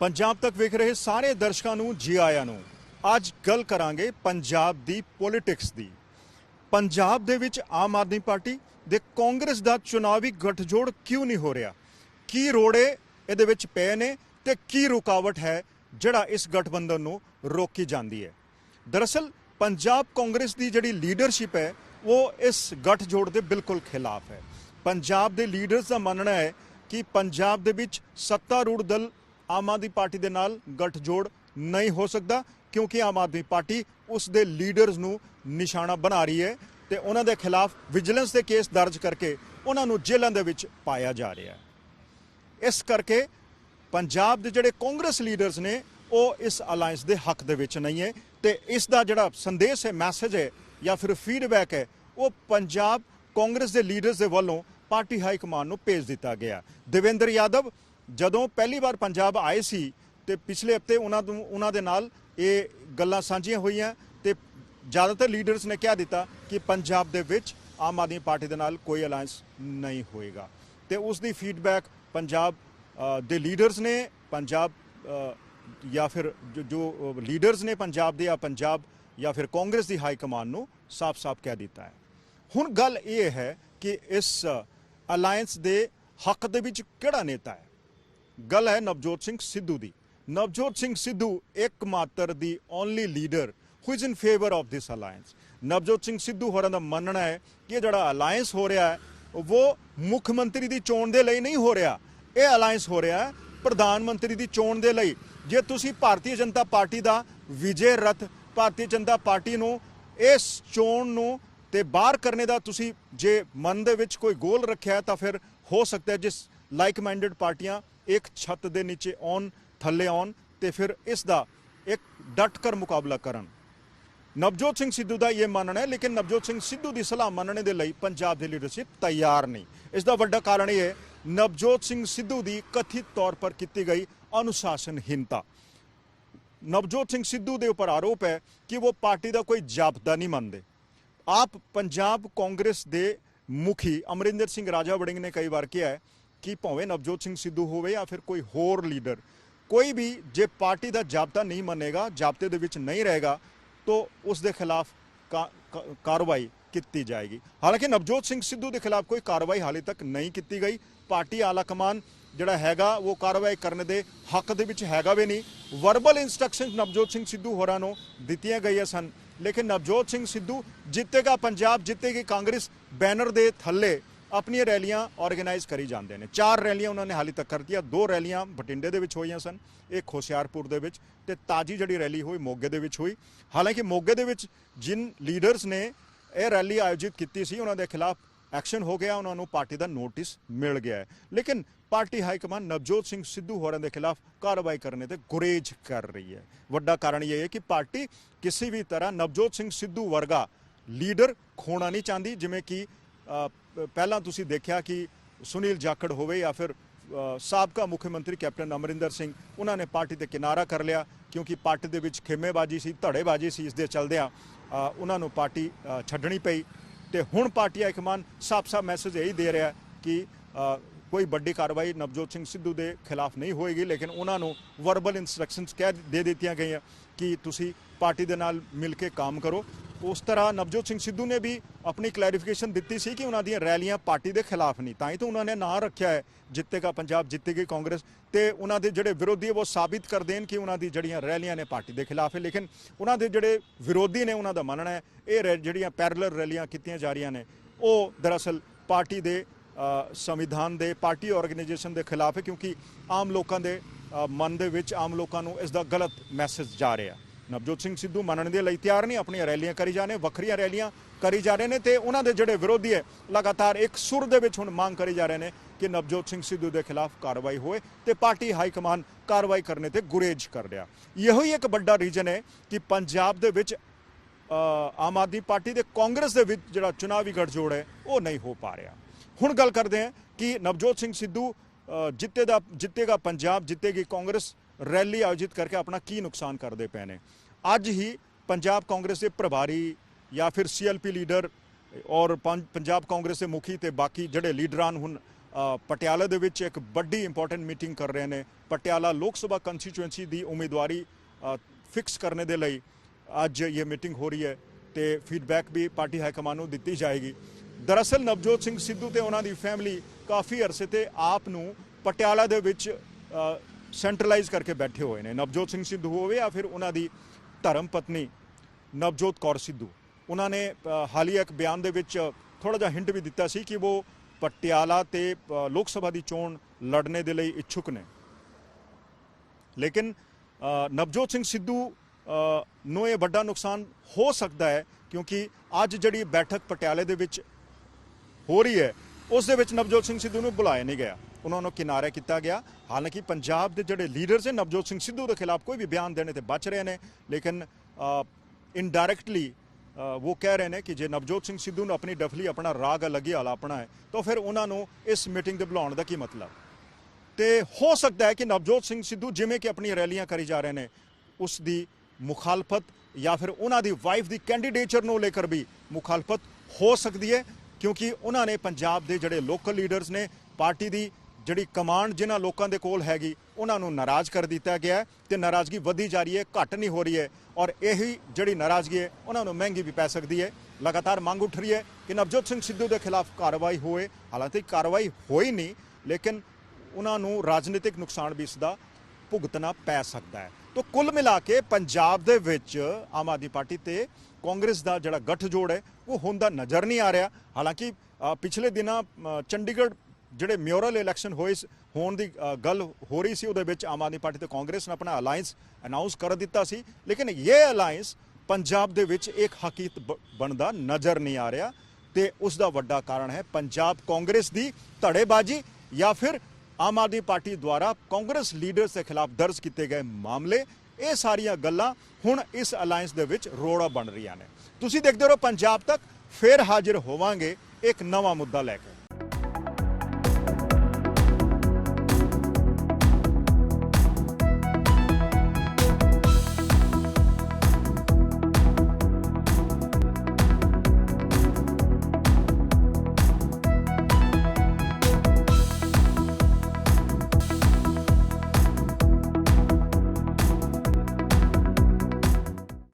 ਪੰਜਾਬ ਤੱਕ ਵੇਖ ਰਹੇ ਸਾਰੇ ਦਰਸ਼ਕਾਂ ਨੂੰ, ਜੀ ਆਇਆਂ ਨੂੰ, ਅੱਜ ਗੱਲ ਕਰਾਂਗੇ ਪੰਜਾਬ ਦੀ ਪੋਲਿਟਿਕਸ ਦੀ। ਪੰਜਾਬ ਦੇ ਵਿੱਚ ਆਮ ਆਦਮੀ ਪਾਰਟੀ ਦੇ ਕਾਂਗਰਸ ਦਾ ਚੁਣਾਵੀ ਗੱਠਜੋੜ ਕਿਉਂ ਨਹੀਂ ਹੋ ਰਿਹਾ? ਕੀ ਰੋੜੇ ਇਹਦੇ ਵਿੱਚ ਪਏ ਨੇ ਤੇ ਕੀ ਰੁਕਾਵਟ ਹੈ ਜਿਹੜਾ ਇਸ ਗਠਬੰਧਨ ਨੂੰ ਰੋਕੀ ਜਾਂਦੀ ਹੈ? ਦਰਅਸਲ, ਪੰਜਾਬ ਕਾਂਗਰਸ ਦੀ ਜਿਹੜੀ ਲੀਡਰਸ਼ਿਪ ਹੈ, ਉਹ ਇਸ ਗੱਠਜੋੜ ਦੇ ਬਿਲਕੁਲ ਖਿਲਾਫ ਹੈ। ਪੰਜਾਬ ਦੇ ਲੀਡਰਸ ਦਾ ਮੰਨਣਾ ਹੈ ਕਿ ਪੰਜਾਬ ਦੇ ਵਿੱਚ ਸੱਤਾਰੂੜ ਦਲ ਆਮ ਆਦਮੀ ਪਾਰਟੀ ਦੇ ਨਾਲ ਗੱਠਜੋੜ ਨਹੀਂ ਹੋ ਸਕਦਾ, ਕਿਉਂਕਿ ਆਮ ਆਦਮੀ ਪਾਰਟੀ ਉਸ ਦੇ ਲੀਡਰਸ ਨੂੰ ਨਿਸ਼ਾਨਾ ਬਣਾ ਰਹੀ ਹੈ ਤੇ ਉਹਨਾਂ ਦੇ ਖਿਲਾਫ ਵਿਜੀਲੈਂਸ ਦੇ ਕੇਸ ਦਰਜ ਕਰਕੇ ਉਹਨਾਂ ਨੂੰ ਜੇਲ੍ਹਾਂ ਦੇ ਵਿੱਚ ਪਾਇਆ ਜਾ ਰਿਹਾ ਹੈ। ਇਸ ਕਰਕੇ ਪੰਜਾਬ ਦੇ ਜਿਹੜੇ ਕਾਂਗਰਸ ਲੀਡਰਸ ਨੇ, ਉਹ ਇਸ ਅਲਾਈਅੰਸ ਦੇ ਹੱਕ ਦੇ ਵਿੱਚ ਨਹੀਂ ਹੈ ਤੇ ਇਸ ਦਾ ਜਿਹੜਾ ਸੰਦੇਸ਼ ਹੈ, ਮੈਸੇਜ ਹੈ ਜਾਂ ਫਿਰ ਫੀਡਬੈਕ ਹੈ, ਉਹ ਪੰਜਾਬ ਕਾਂਗਰਸ ਦੇ ਲੀਡਰਸ ਦੇ ਵੱਲੋਂ ਪਾਰਟੀ ਹਾਈ ਕਮਾਂਡ ਨੂੰ ਭੇਜ ਦਿੱਤਾ ਗਿਆ। ਦੇਵੇਂਦਰ ਯਾਦਵ ਜਦੋਂ ਪਹਿਲੀ ਵਾਰ ਪੰਜਾਬ ਆਏ ਸੀ ਤੇ ਪਿਛਲੇ ਹਫ਼ਤੇ ਉਹਨਾਂ ਨੂੰ ਉਹਨਾਂ ਦੇ ਨਾਲ ਇਹ ਗੱਲਾਂ ਸਾਂਝੀਆਂ ਹੋਈਆਂ ਤੇ ਜ਼ਿਆਦਾਤਰ ਲੀਡਰਸ ਨੇ ਕਹਿ ਦਿੱਤਾ ਕਿ ਪੰਜਾਬ ਦੇ ਵਿੱਚ ਆਮ ਆਦਮੀ ਪਾਰਟੀ ਦੇ ਨਾਲ ਕੋਈ ਅਲਾਈਅੰਸ ਨਹੀਂ ਹੋਏਗਾ। ਤੇ ਉਸ ਦੀ ਫੀਡਬੈਕ ਪੰਜਾਬ ਦੇ ਲੀਡਰਸ ਨੇ, ਪੰਜਾਬ ਜਾਂ ਫਿਰ ਜੋ- ਜੋ ਲੀਡਰਸ ਨੇ ਪੰਜਾਬ ਦੇ ਜਾਂ ਪੰਜਾਬ ਜਾਂ ਫਿਰ ਕਾਂਗਰਸ ਦੀ ਹਾਈ ਕਮਾਨ ਨੂੰ ਸਾਫ਼-ਸਾਫ਼ ਕਹਿ ਦਿੱਤਾ ਹੈ। ਹੁਣ ਗੱਲ ਇਹ ਹੈ ਕਿ ਇਸ ਅਲਾਈਅੰਸ ਦੇ ਹੱਕ ਦੇ ਵਿੱਚ ਕਿਹੜਾ ਨੇਤਾ ਹੈ? ਗੱਲ ਹੈ ਨਵਜੋਤ ਸਿੰਘ ਸਿੱਧੂ ਦੀ। ਨਵਜੋਤ ਸਿੰਘ ਸਿੱਧੂ ਇੱਕ ਮਾਤਰ the only leader who is in favour of this alliance Navjot Singh Sidhu ਹੋਰਾਂ ਦਾ ਮੰਨਣਾ ਹੈ ਕਿ ਇਹ ਜਿਹੜਾ ਅਲਾਈਅੰਸ ਹੋ ਰਿਹਾ ਹੈ, ਉਹ ਮੁੱਖ ਮੰਤਰੀ ਦੀ ਚੋਣ ਦੇ ਲਈ ਨਹੀਂ ਹੋ ਰਿਹਾ। ਇਹ ਅਲਾਈਅੰਸ ਹੋ ਰਿਹਾ ਹੈ ਪ੍ਰਧਾਨ ਮੰਤਰੀ ਦੀ ਚੋਣ ਦੇ ਲਈ। ਜੇ ਤੁਸੀਂ ਭਾਰਤੀ ਜਨਤਾ ਪਾਰਟੀ ਦਾ ਵਿਜੇ ਰਥ ਭਾਰਤੀ ਜਨਤਾ ਪਾਰਟੀ ਨੂੰ ਇਸ ਚੋਣ ਨੂੰ ਤੇ ਬਾਹਰ ਕਰਨੇ ਦਾ ਤੁਸੀਂ ਜੇ ਮਨ ਦੇ ਵਿੱਚ ਕੋਈ ਗੋਲ ਰੱਖਿਆ ਤਾਂ ਫਿਰ ਹੋ ਸਕਦਾ ਜਿਸ ਲਾਈਕ ਮਾਈਂਡਡ ਪਾਰਟੀਆਂ ਇੱਕ ਛੱਤ ਦੇ ਨੀਚੇ ਆਉਣ, ਥੱਲੇ ਆਉਣ ਤੇ ਫਿਰ ਇਸ ਦਾ ਇੱਕ ਡਟ ਕਰ ਮੁਕਾਬਲਾ ਕਰਨ। ਨਵਜੋਤ ਸਿੰਘ ਸਿੱਧੂ ਦਾ ਇਹ ਮੰਨਣਾ ਹੈ, ਲੇਕਿਨ ਨਵਜੋਤ ਸਿੰਘ ਸਿੱਧੂ ਦੀ ਸਲਾਹ ਮੰਨਣ ਦੇ ਲਈ ਪੰਜਾਬ ਦੀ ਲੀਡਰਸ਼ਿਪ ਤਿਆਰ ਨਹੀਂ। ਇਸ ਦਾ ਵੱਡਾ ਕਾਰਨ ਇਹ ਹੈ, ਨਵਜੋਤ ਸਿੰਘ ਸਿੱਧੂ ਦੀ ਕਥਿਤ ਤੌਰ ਪਰ ਕੀਤੀ ਗਈ ਅਨੁਸ਼ਾਸਨਹੀਨਤਾ ਨਵਜੋਤ ਸਿੰਘ ਸਿੱਧੂ ਦੇ ਉੱਪਰ ਆਰੋਪ ਹੈ ਕਿ ਉਹ ਪਾਰਟੀ ਦਾ ਕੋਈ ਜਾਬਤਾ ਨਹੀਂ ਮੰਨਦੇ। ਆਪ ਪੰਜਾਬ ਕਾਂਗਰਸ ਦੇ ਮੁਖੀ ਅਮਰਿੰਦਰ ਸਿੰਘ ਰਾਜਾ ਵੜਿੰਗ ਨੇ ਕਈ ਵਾਰ ਕਿਹਾ ਹੈ ਕਿ ਭਾਵੇਂ ਨਵਜੋਤ ਸਿੰਘ ਸਿੱਧੂ ਹੋਵੇ ਜਾਂ ਫਿਰ ਕੋਈ ਹੋਰ ਲੀਡਰ, ਕੋਈ ਵੀ ਜੇ ਪਾਰਟੀ ਦਾ ਜਾਬਤਾ ਨਹੀਂ ਮੰਨੇਗਾ, ਜਾਬਤੇ ਦੇ ਵਿੱਚ ਨਹੀਂ ਰਹੇਗਾ, ਤਾਂ ਉਸ ਦੇ ਖਿਲਾਫ ਕਾ- ਕਾ- ਕਾਰਵਾਈ ਕੀਤੀ ਜਾਏਗੀ। ਹਾਲਾਂਕਿ ਨਵਜੋਤ ਸਿੰਘ ਸਿੱਧੂ ਦੇ ਖਿਲਾਫ ਕੋਈ ਕਾਰਵਾਈ ਹਾਲੇ ਤੱਕ ਨਹੀਂ ਕੀਤੀ ਗਈ। ਪਾਰਟੀ ਆਲਾ ਕਮਾਨ ਜਿਹੜਾ ਹੈਗਾ, ਉਹ ਕਾਰਵਾਈ ਕਰਨ ਦੇ ਹੱਕ ਦੇ ਵਿੱਚ ਹੈਗਾ ਵੀ ਨਹੀਂ। ਵਰਬਲ ਇਨਸਟਰਕਸ਼ਨਸ ਨਵਜੋਤ ਸਿੰਘ ਸਿੱਧੂ ਹੋਰਾਂ ਨੂੰ ਦਿੱਤੀਆਂ ਗਈਆਂ ਸਨ। ਲੇਕਿਨ ਨਵਜੋਤ ਸਿੰਘ ਸਿੱਧੂ ਜਿੱਤੇਗਾ, ਪੰਜਾਬ ਜਿੱਤੇਗੀ ਕਾਂਗਰਸ ਬੈਨਰ ਦੇ ਥੱਲੇ ਆਪਣੀਆਂ ਰੈਲੀਆਂ ਆਰਗੇਨਾਈਜ਼ ਕਰੀ ਜਾਂਦੇ ਨੇ। ਚਾਰ ਰੈਲੀਆਂ ਉਹਨਾਂ ਨੇ ਹਾਲੇ ਤੱਕ ਕਰਤੀਆਂ ਦੋ ਰੈਲੀਆਂ ਬਠਿੰਡੇ ਦੇ ਵਿੱਚ ਹੋਈਆਂ ਸਨ, ਇੱਕ ਹੁਸ਼ਿਆਰਪੁਰ ਦੇ ਵਿੱਚ ਤੇ ਤਾਜੀ ਜਿਹੜੀ ਰੈਲੀ ਹੋਈ ਮੋਗੇ ਦੇ ਵਿੱਚ ਹੋਈ। ਹਾਲਾਂਕਿ ਮੋਗੇ ਦੇ ਵਿੱਚ ਜਿਨ ਲੀਡਰਸ ਨੇ ਇਹ ਰੈਲੀ ਆਯੋਜਿਤ ਕੀਤੀ ਸੀ, ਉਹਨਾਂ ਦੇ ਖਿਲਾਫ ਐਕਸ਼ਨ ਹੋ ਗਿਆ, ਉਹਨਾਂ ਨੂੰ ਪਾਰਟੀ ਦਾ ਨੋਟਿਸ ਮਿਲ ਗਿਆ ਹੈ। ਲੇਕਿਨ party high command Navjot Singh Sidhu ਹੋਰਾਂ ਦੇ ਖਿਲਾਫ ਕਾਰਵਾਈ ਕਰਨੇ ਤੇ ਗੁਰੇਜ਼ ਕਰ ਰਹੀ ਹੈ। ਵੱਡਾ ਕਾਰਨ ਇਹ ਹੈ ਕਿ ਪਾਰਟੀ ਕਿਸੇ ਵੀ ਤਰ੍ਹਾਂ ਨਵਜੋਤ ਸਿੰਘ ਸਿੱਧੂ ਵਰਗਾ ਲੀਡਰ ਖੋਣਾ ਨਹੀਂ ਚਾਹੁੰਦੀ, ਜਿਵੇਂ ਕਿ ਪਹਿਲਾਂ ਤੁਸੀਂ ਦੇਖਿਆ ਕਿ ਸੁਨੀਲ ਜਾਖੜ ਹੋਵੇ ਜਾਂ ਫਿਰ ਸਾਬਕਾ ਮੁੱਖ ਮੰਤਰੀ ਕੈਪਟਨ ਅਮਰਿੰਦਰ ਸਿੰਘ, ਉਹਨਾਂ ਨੇ ਪਾਰਟੀ ਤੇ ਕਿਨਾਰਾ ਕਰ ਲਿਆ, ਕਿਉਂਕਿ ਪਾਰਟੀ ਦੇ ਵਿੱਚ ਖੇਮੇਬਾਜੀ ਸੀ, ਧੜੇਬਾਜੀ ਸੀ ਇਸ ਦੇ ਚਲਦਿਆਂ ਉਹਨਾਂ ਨੂੰ ਪਾਰਟੀ ਛੱਡਣੀ ਪਈ। ਤੇ ਹੁਣ ਪਾਰਟੀ ਹਾਈਕਮਾਨ ਸਾਫ਼-ਸਾਫ਼ ਮੈਸੇਜ ਇਹੀ ਦੇ ਰਿਹਾ ਕਿ ਕੋਈ ਵੱਡੀ ਕਾਰਵਾਈ ਨਵਜੋਤ ਸਿੰਘ ਸਿੱਧੂ ਦੇ ਖਿਲਾਫ ਨਹੀਂ ਹੋਏਗੀ, ਲੇਕਿਨ ਉਹਨਾਂ ਨੂੰ ਵਰਬਲ ਇਨਸਟਰਕਸ਼ਨਸ ਕਹਿ ਦੇ ਦਿੱਤੀਆਂ ਗਈਆਂ ਕਿ ਤੁਸੀਂ ਪਾਰਟੀ ਦੇ ਨਾਲ ਮਿਲ ਕੇ ਕੰਮ ਕਰੋ। ਉਸ ਤਰ੍ਹਾਂ ਨਵਜੋਤ ਸਿੰਘ ਸਿੱਧੂ ਨੇ ਵੀ ਆਪਣੀ ਕਲੈਰੀਫਿਕੇਸ਼ਨ ਦਿੱਤੀ ਸੀ ਕਿ ਉਹਨਾਂ ਦੀਆਂ ਰੈਲੀਆਂ ਪਾਰਟੀ ਦੇ ਖਿਲਾਫ ਨਹੀਂ, ਤਾਂ ਹੀ ਤਾਂ ਉਹਨਾਂ ਨੇ ਨਾਂ ਰੱਖਿਆ ਹੈ ਜਿੱਤੇਗਾ ਪੰਜਾਬ ਜਿੱਤੇਗੀ ਕਾਂਗਰਸ, ਤੇ ਉਹਨਾਂ ਦੇ ਜਿਹੜੇ ਵਿਰੋਧੀ ਉਹ ਸਾਬਿਤ ਕਰ ਦੇਣ ਕਿ ਉਹਨਾਂ ਦੀ ਜਿਹੜੀਆਂ ਰੈਲੀਆਂ ਨੇ ਪਾਰਟੀ ਦੇ ਖਿਲਾਫ ਹੈ ਲੇਕਿਨ ਉਹਨਾਂ ਦੇ ਜਿਹੜੇ ਵਿਰੋਧੀ ਨੇ ਉਹਨਾਂ ਦਾ ਮੰਨਣਾ ਹੈ, ਇਹ ਰੈ- ਜਿਹੜੀਆਂ ਪੈਰਲਲ ਰੈਲੀਆਂ ਕੀਤੀਆਂ ਜਾ ਰਹੀਆਂ ਨੇ, ਉਹ ਦਰਅਸਲ ਪਾਰਟੀ ਦੇ ਸੰਵਿਧਾਨ ਦੇ ਪਾਰਟੀ ਆਰਗੇਨਾਈਜੇਸ਼ਨ ਦੇ ਖਿਲਾਫ ਹੈ ਕਿਉਂਕਿ ਆਮ ਲੋਕਾਂ ਦੇ ਮਨ ਦੇ ਵਿੱਚ ਆਮ ਲੋਕਾਂ ਨੂੰ ਇਸ ਦਾ ਗਲਤ ਮੈਸੇਜ ਜਾ ਰਿਹਾ। ਨਵਜੋਤ ਸਿੰਘ ਸਿੱਧੂ ਮੰਨਣ ਦੇ ਲਈ ਤਿਆਰ ਨਹੀਂ ਆਪਣੀਆਂ ਰੈਲੀਆਂ ਕਰੀ ਜਾਣੇ ਵੱਖਰੀਆਂ ਰੈਲੀਆਂ ਕਰੀ ਜਾ ਰਹੇ ਨੇ ਤੇ ਉਹਨਾਂ ਦੇ ਜਿਹੜੇ ਵਿਰੋਧੀ ਹੈ, ਲਗਾਤਾਰ ਇੱਕ ਸੁਰ ਦੇ ਵਿੱਚ ਹੁਣ ਮੰਗ ਕਰੀ ਜਾ ਰਹੇ ਨੇ ਕਿ ਨਵਜੋਤ ਸਿੰਘ ਸਿੱਧੂ ਦੇ ਖਿਲਾਫ ਕਾਰਵਾਈ ਹੋਏ ਤੇ ਪਾਰਟੀ ਹਾਈ ਕਮਾਨ ਕਾਰਵਾਈ ਕਰਨੇ ਤੇ ਗੁਰੇਜ਼ ਕਰ ਰਿਹਾ। ਇਹੋ ਹੀ ਇੱਕ ਵੱਡਾ ਰੀਜਨ ਹੈ ਕਿ ਪੰਜਾਬ ਦੇ ਵਿੱਚ ਆਮ ਆਦਮੀ ਪਾਰਟੀ ਦੇ ਕਾਂਗਰਸ ਦੇ ਵਿੱਚ ਜਿਹੜਾ ਚੁਣਾਵੀ ਗੱਠਜੋੜ ਹੈ, ਉਹ ਨਹੀਂ ਹੋ ਪਾ ਰਿਹਾ। ਹੁਣ ਗੱਲ ਕਰਦੇ ਹਾਂ ਕਿ ਨਵਜੋਤ ਸਿੰਘ ਸਿੱਧੂ ਜਿੱਤੇ ਦਾ ਜਿੱਤੇਗਾ ਪੰਜਾਬ, ਜਿੱਤੇਗੀ ਕਾਂਗਰਸ, ਰੈਲੀ ਆਯੋਜਿਤ ਕਰਕੇ ਆਪਣਾ ਕੀ ਨੁਕਸਾਨ ਕਰਦੇ ਪਏ ਨੇ? ਅੱਜ ਹੀ ਪੰਜਾਬ ਕਾਂਗਰਸ ਦੇ ਪ੍ਰਭਾਰੀ ਜਾਂ ਫਿਰ ਸੀਐਲਪੀ ਲੀਡਰ ਔਰ ਪੰਜਾਬ ਕਾਂਗਰਸ ਦੇ ਮੁਖੀ ਤੇ ਬਾਕੀ ਜਿਹੜੇ ਲੀਡਰਾਂ ਨੂੰ ਹੁਣ ਪਟਿਆਲਾ ਦੇ ਵਿੱਚ ਇੱਕ ਵੱਡੀ ਇੰਪੋਰਟੈਂਟ ਮੀਟਿੰਗ ਕਰ ਰਹੇ ਨੇ। ਪਟਿਆਲਾ ਲੋਕ ਸਭਾ ਕੰਸਟੀਚੁਐਂਸੀ ਦੀ ਉਮੀਦਵਾਰੀ ਫਿਕਸ ਕਰਨ ਦੇ ਲਈ ਅੱਜ ਇਹ ਮੀਟਿੰਗ ਹੋ ਰਹੀ ਹੈ ਤੇ ਫੀਡਬੈਕ ਵੀ ਪਾਰਟੀ ਹਾਈ ਕਮਾਨ ਨੂੰ ਦਿੱਤੀ ਜਾਏਗੀ। ਦਰਅਸਲ ਨਵਜੋਤ ਸਿੰਘ ਸਿੱਧੂ ਤੇ ਉਹਨਾਂ ਦੀ ਫੈਮਿਲੀ ਕਾਫੀ ਅਰਸੇ ਤੇ ਆਪ ਨੂੰ ਪਟਿਆਲਾ ਦੇ ਵਿੱਚ ਸੈਂਟਰਲਾਈਜ਼ ਕਰਕੇ ਬੈਠੇ ਹੋਏ ਨੇ। ਨਵਜੋਤ ਸਿੰਘ ਸਿੱਧੂ ਹੋਵੇ ਜਾਂ ਫਿਰ ਉਹਨਾਂ ਦੀ ਧਰਮ ਪਤਨੀ ਨਵਜੋਤ ਕੌਰ ਸਿੱਧੂ। ਉਹਨਾਂ ਨੇ ਅ, ਹਾਲੀਆ ਇੱਕ ਬਿਆਨ ਦੇ ਵਿੱਚ ਥੋੜਾ ਜਿਹਾ ਹਿੰਟ ਵੀ ਦਿੱਤਾ ਸੀ ਕਿ ਉਹ ਪਟਿਆਲਾ ਤੇ ਲੋਕ ਸਭਾ ਦੀ ਚੋਣ ਲੜਨੇ ਦੇ ਲਈ ਇੱਛੁਕ ਨੇ। ਲੇਕਿਨ ਨਵਜੋਤ ਸਿੰਘ ਸਿੱਧੂ ਨੂੰ ਇਹ ਵੱਡਾ ਨੁਕਸਾਨ ਹੋ ਸਕਦਾ ਹੈ ਕਿਉਂਕਿ ਅੱਜ ਜਿਹੜੀ ਬੈਠਕ ਪਟਿਆਲੇ ਦੇ ਵਿੱਚ ਹੋ ਰਹੀ ਹੈ। ਉਸ ਦੇ ਵਿੱਚ ਨਵਜੋਤ ਸਿੰਘ ਸਿੱਧੂ ਨੂੰ ਬੁਲਾਇਆ ਨਹੀਂ ਗਿਆ। ਉਹਨਾਂ ਨੂੰ ਕਿਨਾਰਾ ਕੀਤਾ ਗਿਆ। ਹਾਲਾਂਕਿ ਪੰਜਾਬ ਦੇ ਜਿਹੜੇ ਲੀਡਰਸ ਨੇ ਨਵਜੋਤ ਸਿੰਘ ਸਿੱਧੂ ਦੇ ਖਿਲਾਫ ਕੋਈ ਵੀ ਬਿਆਨ ਦੇਣੇ ਤੇ ਬਚ ਰਹੇ ਨੇ। ਲੇਕਿਨ ਇਨਡਾਇਰੈਕਟਲੀ ਉਹ ਕਹਿ ਰਹੇ ਨੇ ਕਿ ਜੇ ਨਵਜੋਤ ਸਿੰਘ ਸਿੱਧੂ ਨੂੰ ਆਪਣੀ ਡਫਲੀ ਆਪਣਾ ਰਾਗ ਅਲੱਗੀ ਵਾਲਾ ਆਪਣਾ ਹੈ, ਤਾਂ ਫਿਰ ਉਹਨਾਂ ਨੂੰ ਇਸ ਮੀਟਿੰਗ ਦੇ ਬੁਲਾਉਣ ਦਾ ਕੀ ਮਤਲਬ? ਤੇ ਹੋ ਸਕਦਾ ਹੈ ਕਿ ਨਵਜੋਤ ਸਿੰਘ ਸਿੱਧੂ ਜਿਵੇਂ ਕਿ ਆਪਣੀ ਰੈਲੀਆਂ ਕਰੀ ਜਾ ਰਹੇ ਨੇ, ਉਸ ਦੀ ਮੁਖਾਲਫਤ ਜਾਂ ਫਿਰ ਉਹਨਾਂ ਦੀ ਵਾਈਫ ਦੀ ਕੈਂਡੀਡੇਚਰ ਨੂੰ ਲੈ ਕੇ ਵੀ ਮੁਖਾਲਫਤ ਹੋ ਸਕਦੀ ਹੈ। ਕਿਉਂਕਿ ਉਹਨਾਂ ਨੇ ਪੰਜਾਬ ਦੇ ਜਿਹੜੇ ਲੋਕਲ ਲੀਡਰਸ ਨੇ, ਪਾਰਟੀ ਦੀ ਜਿਹੜੀ ਕਮਾਂਡ ਜਿਨ੍ਹਾਂ ਲੋਕਾਂ ਦੇ ਕੋਲ ਹੈਗੀ, ਉਹਨਾਂ ਨੂੰ ਨਾਰਾਜ਼ ਕਰ ਦਿੱਤਾ ਗਿਆ ਹੈ ਤੇ ਨਾਰਾਜ਼ਗੀ ਵਧੀ ਜਾ ਰਹੀ ਹੈ, ਘਟ ਨਹੀਂ ਹੋ ਰਹੀ ਹੈ ਔਰ ਇਹੀ ਜਿਹੜੀ ਨਾਰਾਜ਼ਗੀ ਹੈ, ਉਹਨਾਂ ਨੂੰ ਮਹਿੰਗੀ ਵੀ ਪੈ ਸਕਦੀ ਹੈ। ਲਗਾਤਾਰ ਮੰਗ ਉੱਠ ਰਹੀ ਹੈ ਕਿ ਨਵਜੋਤ ਸਿੰਘ ਸਿੱਧੂ ਦੇ ਖਿਲਾਫ ਕਾਰਵਾਈ ਹੋਏ। ਹਾਲਾਂਕਿ ਕਾਰਵਾਈ ਹੋਈ ਨਹੀਂ, ਲੇਕਿਨ ਉਹਨਾਂ ਨੂੰ ਰਾਜਨੀਤਿਕ ਨੁਕਸਾਨ ਵੀ ਇਸ ਦਾ ਭੁਗਤਣਾ ਪੈ ਸਕਦਾ ਹੈ। ਤਾਂ ਕੁੱਲ ਮਿਲਾ ਕੇ ਪੰਜਾਬ ਦੇ ਵਿੱਚ ਆਮ ਆਦਮੀ ਪਾਰਟੀ ਤੇ ਕਾਂਗਰਸ ਦਾ ਜਿਹੜਾ ਗੱਠਜੋੜ ਹੈ ਉਹ ਹੁੰਦਾ ਨਜ਼ਰ ਨਹੀਂ ਆ ਰਿਹਾ। ਹਾਲਾਂਕਿ ਪਿਛਲੇ ਦਿਨਾਂ ਚੰਡੀਗੜ੍ਹ ਜਿਹੜੇ ਮਿਊਰਲ ਇਲੈਕਸ਼ਨ ਹੋਏ ਹੋਣ ਦੀ ਗੱਲ ਹੋ ਰਹੀ ਸੀ, ਉਹਦੇ ਵਿੱਚ ਆਮ ਆਦਮੀ ਪਾਰਟੀ ਤੇ ਕਾਂਗਰਸ ਨੇ ਆਪਣਾ ਅਲਾਈਅੰਸ ਅਨਾਉਂਸ ਕਰ ਦਿੱਤਾ ਸੀ। ਲੇਕਿਨ ਇਹ ਅਲਾਈਅੰਸ ਪੰਜਾਬ ਦੇ ਵਿੱਚ ਇੱਕ ਹਕੀਕਤ ਬ- ਬਣਦਾ ਨਜ਼ਰ ਨਹੀਂ ਆ ਰਿਹਾ ਤੇ ਉਸ ਦਾ ਵੱਡਾ ਕਾਰਨ ਹੈ ਪੰਜਾਬ ਕਾਂਗਰਸ ਦੀ ਧੜੇਬਾਜ਼ੀ ਜਾਂ ਫਿਰ ਆਮ ਆਦਮੀ ਪਾਰਟੀ ਦੁਆਰਾ ਕਾਂਗਰਸ ਲੀਡਰਸ ਦੇ ਖਿਲਾਫ ਦਰਜ ਕੀਤੇ ਗਏ ਮਾਮਲੇ। ਇਹ ਸਾਰੀਆਂ ਗੱਲਾਂ ਹੁਣ ਇਸ ਅਲਾਈਅੰਸ ਦੇ ਵਿੱਚ ਰੋੜਾ ਬਣ ਰਹੀਆਂ ਨੇ। ਤੁਸੀਂ ਦੇਖਦੇ ਰਹੋ, ਪੰਜਾਬ ਤੱਕ ਫੇਰ ਹਾਜ਼ਰ ਹੋਵਾਂਗੇ, ਇੱਕ ਨਵਾਂ ਮੁੱਦਾ ਲੈ ਕੇ।